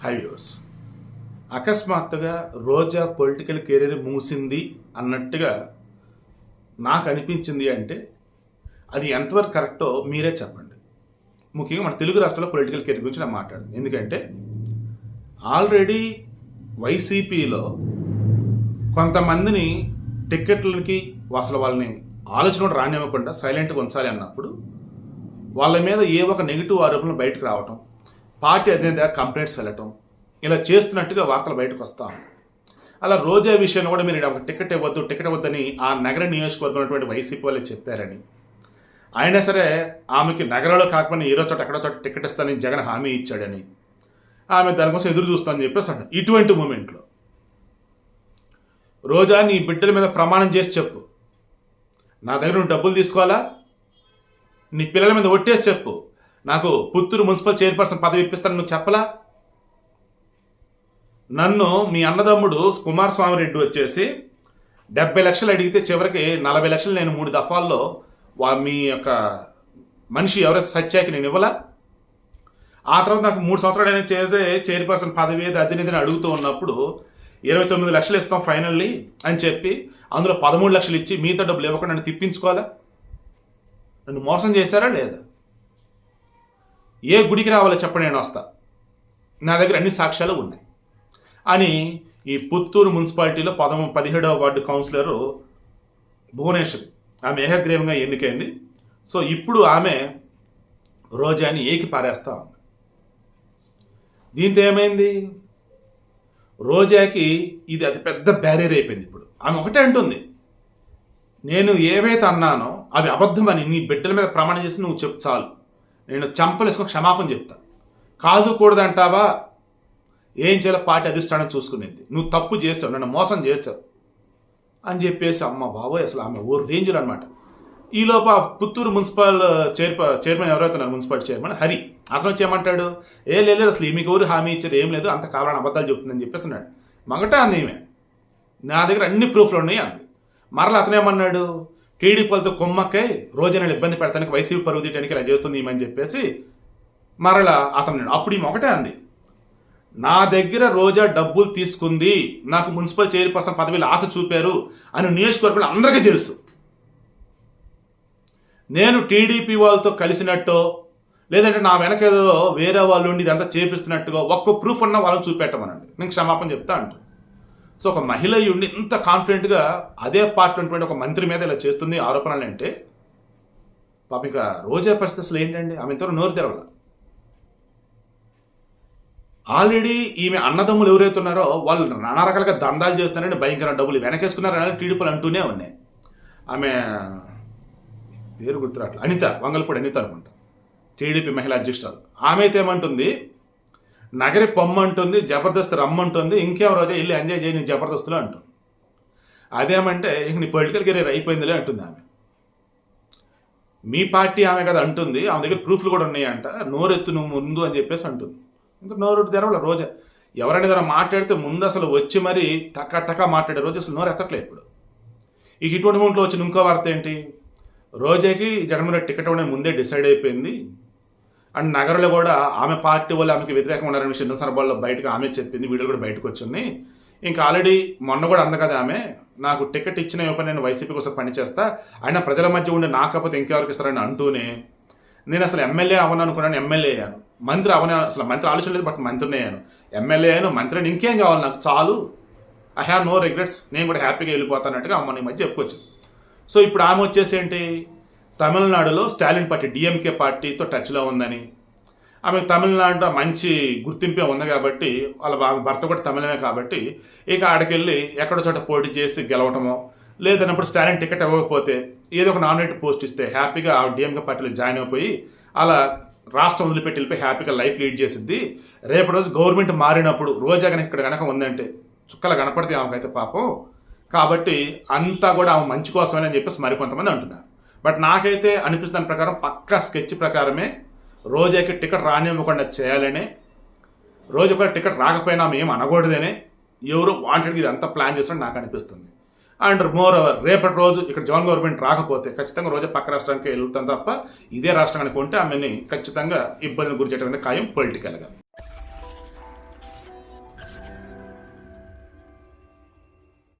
High viewers అకస్మాత్తుగా రోజా political career మూసింది అన్నట్టుగా నాకు అనిపించింది అంటే అది ఎంతవరకు కరెక్టో మీరే చెప్పండి. ముఖ్యంగా మన తెలుగు రాష్ట్రాల్లో పొలిటికల్ కెరీర్ గురించి నేను మాట్లాడింది ఎందుకంటే ఆల్రెడీ వైసీపీలో కొంతమందిని టిక్కెట్లకి అసలు వాళ్ళని ఆలోచన కూడా రానివ్వకుండా సైలెంట్గా ఉంచాలి అన్నప్పుడు వాళ్ళ మీద ఏ ఒక నెగిటివ్ ఆరోపణలు బయటకు రావటం పార్టీ అధినేత కంప్లైంట్స్ వెళ్ళటం ఇలా చేస్తున్నట్టుగా వార్తలు బయటకు వస్తాం అలా రోజా విషయంలో కూడా మీరు ఒక టికెట్ ఇవ్వద్దు టికెట్ ఇవ్వద్దని ఆ నగర నియోజకవర్గం ఉన్నటువంటి వైసీపీ వాళ్ళు చెప్పారని. అయినా సరే ఆమెకి నగరంలో కాకపోయినా ఈరోజు చోట ఎక్కడో చోట టికెట్ ఇస్తానని జగన్ హామీ ఇచ్చాడని. ఆమె దానికోసం ఎదురు చూస్తానని చెప్పేసి అంట ఇటువంటి మూమెంట్లో రోజా నీ బిడ్డల మీద ప్రమాణం చేసి చెప్పు. నా దగ్గర నువ్వు డబ్బులు తీసుకోవాలా? నీ పిల్లల మీద ఒట్టేసి చెప్పు. నాకు పుత్తూరు మున్సిపల్ చైర్పర్సన్ పదవి ఇప్పిస్తాను నువ్వు చెప్పలా? నన్ను మీ అన్నదమ్ముడు కుమారస్వామి రెడ్డి వచ్చేసి డెబ్బై లక్షలు అడిగితే చివరికి నలభై లక్షలు నేను మూడు దఫాల్లో వా మీ యొక్క మనిషి ఎవరైతే సత్యాకి నేను ఇవ్వలా? ఆ తర్వాత నాకు మూడు సంవత్సరాలు అయినా చేరితే చైర్పర్సన్ పదవి ఏది అధినేతని అడుగుతూ ఉన్నప్పుడు ఇరవై తొమ్మిది లక్షలు ఇస్తాం ఫైనల్లీ అని చెప్పి అందులో పదమూడు లక్షలు ఇచ్చి మిగతా డబ్బులు ఇవ్వకుండా నన్ను తిప్పించుకోవాలా? నన్ను మోసం చేశారా లేదా? ఏ గుడికి రావాలో చెప్పండి నేను వస్తా. నా దగ్గర అన్ని సాక్ష్యాలు ఉన్నాయి. అని ఈ పుత్తూరు మున్సిపాలిటీలో పదమ పదిహేడవ వార్డు కౌన్సిలరు భువనేశ్వరి ఆమె ఏకగ్రీవంగా ఎన్నికైంది. సో ఇప్పుడు ఆమె రోజాని ఏకి పారేస్తా ఉంది. దీంతో ఏమైంది? రోజాకి ఇది అతి పెద్ద బ్యారియర్ అయిపోయింది ఇప్పుడు. ఆమె ఒకటే అంటుంది నేను ఏవైతే అన్నానో అవి అబద్ధమని నీ బిడ్డల మీద ప్రమాణం చేసి నువ్వు చెప్పు చాలు. నేను చంపలేసుకుని క్షమాపణ చెప్తా. కాదు కూడదంటావా ఏం చేయాలో పార్టీ అధిష్టానం చూసుకునేది. నువ్వు తప్పు చేసావు నన్ను మోసం చేసావు అని చెప్పేసి అమ్మ బాబోయ్ అసలు ఆమె ఓ రేంజులు అనమాట ఈలోపు ఆ పుత్తూరు మున్సిపల్ చైర్ప చైర్మన్ ఎవరైతున్నారు మున్సిపల్ చైర్మన్ హరి. అతను వచ్చి ఏమంటాడు? ఏ లేదు అసలు మీకు ఎవరు హామీ ఇచ్చారు ఏం లేదు అంత కావాలని అబద్ధాలు చెప్తుందని చెప్పేసి అన్నాడు. మగట అంది ఈమె. నా దగ్గర అన్ని ప్రూఫ్లు ఉన్నాయి అంది. మరలా అతనేమన్నాడు టీడీపీలతో కొమ్మక్కై రోజున ఇబ్బంది పెడతానికి వైసీపీ పరుగు తీయడానికి ఇలా చేస్తుంది ఏమని చెప్పేసి మరలా అతను అప్పుడు ఈమె ఒకటే అంది. నా దగ్గర రోజా డబ్బులు తీసుకుంది నాకు మున్సిపల్ చైర్పర్సన్ పదవిలో ఆశ చూపారు అని నియోజకవర్గంలో అందరికీ తెలుసు. నేను టీడీపీ వాళ్ళతో కలిసినట్టో లేదంటే నా వెనక ఏదో వేరే వాళ్ళు ఉండి ఇదంతా చేపిస్తున్నట్టుగా ఒక్క ప్రూఫ్ ఉన్న వాళ్ళని చూపెట్టమనండి. నేను క్షమాపణ చెప్తా అంటాను సో ఒక మహిళ అయి ఉండి ఇంత కాన్ఫిడెంట్గా అదే పార్టీ ఉన్నటువంటి ఒక మంత్రి మీద ఇలా చేస్తుంది ఆరోపణలు అంటే పాప ఇక రోజా పరిస్థితి అసలు ఏంటండి? ఆమె ఇంతవరకు నోరు తెరవల. ఆల్రెడీ ఈమె అన్నదమ్ములు ఎవరైతే ఉన్నారో వాళ్ళు నానా రకాలుగా దందాలు చేస్తున్నారని భయంకర డబ్బులు వెనకేసుకున్నారని టీడీపీలు అంటూనే ఉన్నాయి. ఆమె పేరు గుర్తురాట్ల అనిత వంగలపూడి అనిత అనుకుంటా. టీడీపీ మహిళా అధ్యక్షురాలు. ఆమె అయితే ఏమంటుంది? నగరి పొమ్మంటుంది జబర్దస్త్ రమ్మంటుంది ఇంకేం రోజా ఇల్లు ఎంజాయ్ చేయని జబర్దస్తులు అంటుంది అదేమంటే ఇంక నీ పొలిటికల్ కెరీర్ అయిపోయిందిలే అంటుంది ఆమె. మీ పార్టీ ఆమె కదా అంటుంది ఆమె దగ్గర ప్రూఫ్లు కూడా ఉన్నాయంట నోరెత్తు నువ్వు ముందు అని చెప్పేసి అంటుంది. ఇంత నోరు తెరవల రోజా. ఎవరైనా ఏదైనా మాట్లాడితే ముందు అసలు వచ్చి మరి టకా టకా మాట్లాడే రోజు అసలు నోరు ఇప్పుడు. ఇక ఇటువంటి మూమెంట్లో వచ్చిన ఇంకో వార్త ఏంటి? రోజాకి జగన్మోహన్ టికెట్ అనేది ముందే డిసైడ్ అయిపోయింది. అండ్ నగరంలో కూడా ఆమె పార్టీ వాళ్ళు ఆమెకి వ్యతిరేకంగా ఉన్నారనే విషయం ఎన్నో సందర్భాల్లో బయటకు ఆమె చెప్పింది వీడియోలు కూడా బయటకు వచ్చింది. ఇంకా ఆల్రెడీ మొన్న కూడా అంద కదా ఆమె నాకు టికెట్ ఇచ్చిన యువప నేను వైసీపీ కోసం పనిచేస్తా ఆయన ప్రజల మధ్య ఉండి నాకపోతే ఇంకెవరికి ఇస్తారని అంటూనే నేను అసలు ఎమ్మెల్యే అవ్వను అనుకున్నాను ఎమ్మెల్యే అయ్యాను. మంత్రి అవనే అసలు మంత్రి ఆలోచన లేదు బట్ మంత్రిని అయ్యాను. ఎమ్మెల్యే అయ్యాను మంత్రిని ఇంకేం కావాలి నాకు? చాలు. ఐ హ్యావ్ నో రిగ్రెట్స్ నేను కూడా హ్యాపీగా వెళ్ళిపోతానట్టుగా అమ్మ నీ మధ్య చెప్పుకొచ్చింది. సో ఇప్పుడు ఆమె వచ్చేసి ఏంటి? తమిళనాడులో స్టాలిన్ పార్టీ డిఎంకే పార్టీతో టచ్లో ఉందని. ఆమె తమిళనాడులో మంచి గుర్తింపే ఉంది కాబట్టి వాళ్ళ ఆమె భర్త కూడా తమిళమే కాబట్టి ఇక ఆడకెళ్ళి ఎక్కడో చోట పోటీ చేసి గెలవటమో లేదన్నప్పుడు స్టాలిన్ టికెట్ ఇవ్వకపోతే ఏదో ఒక నామినేట్ పోస్ట్ ఇస్తే హ్యాపీగా ఆ డిఎంకే పార్టీలో జాయిన్ అయిపోయి అలా రాష్ట్రం వదిలిపెట్టి వెళ్ళిపోయి హ్యాపీగా లైఫ్ లీడ్ చేసింది రేపు రోజు గవర్నమెంట్ మారినప్పుడు రోజా కనుక ఇక్కడ కనుక ఉందంటే చుక్కలు కనపడితే ఆమెకైతే పాపం. కాబట్టి అంతా కూడా ఆమె మంచి కోసమని చెప్పేసి మరికొంతమంది అంటున్నారు. బట్ నాకైతే అనిపిస్తున్న ప్రకారం పక్కా స్కెచ్ ప్రకారమే రోజాకి టికెట్ రానివ్వకుండా చేయాలనే. రోజు ఒక టికెట్ రాకపోయినా మేము అనకూడదనే ఎవరు వాంటెడ్ ఇది అంతా ప్లాన్ చేస్తారని నాకు అనిపిస్తుంది. అండ్ మోర్ ఓవర్ రేపటి రోజు ఇక్కడ జగన్ గవర్నమెంట్ రాకపోతే ఖచ్చితంగా రోజే పక్క రాష్ట్రానికి వెళ్తాం తప్ప ఇదే రాష్ట్రానికి ఉంటే ఆమెని ఖచ్చితంగా ఇబ్బందిని గురి చేయడం ఖాయం పొలిటికల్గా